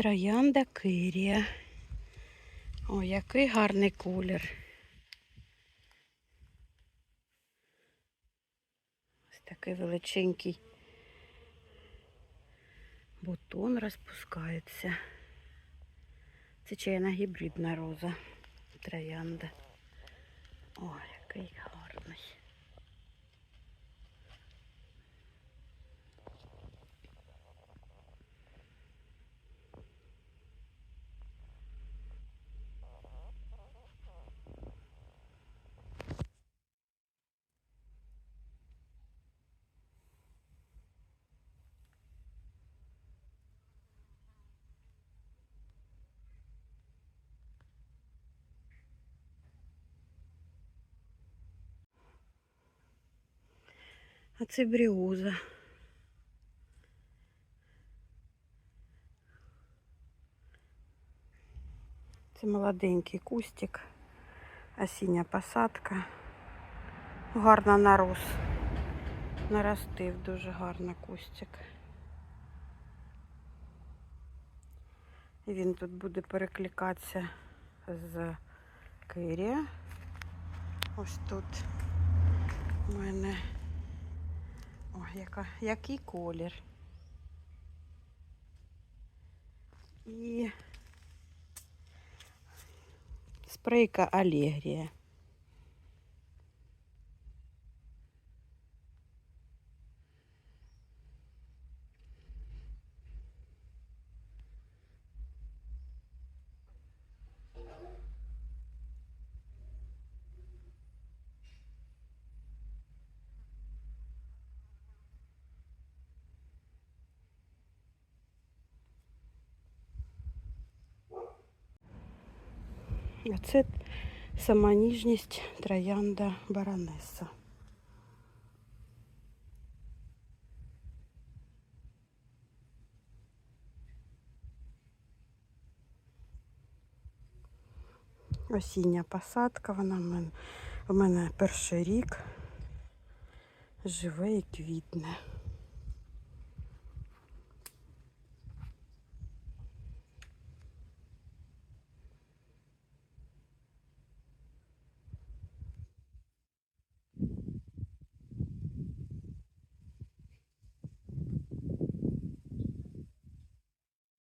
Троянда Кирія. О, який гарний колір. Ось такий величенький бутон розпускається. Це чайна гібридна роза. Троянда. О, який гарний. А це бріоза. Це молоденький кустик, осіння посадка. Гарно нарос. Наростив дуже гарно кустик. І він тут буде перекликатися з Кирія. Ось тут у мене Ой, яка, який колір. І спрейка Алегрія. А це сама ніжність троянда баронеса. Осіння посадка, вона в мене, в мене перший рік живе і квітне.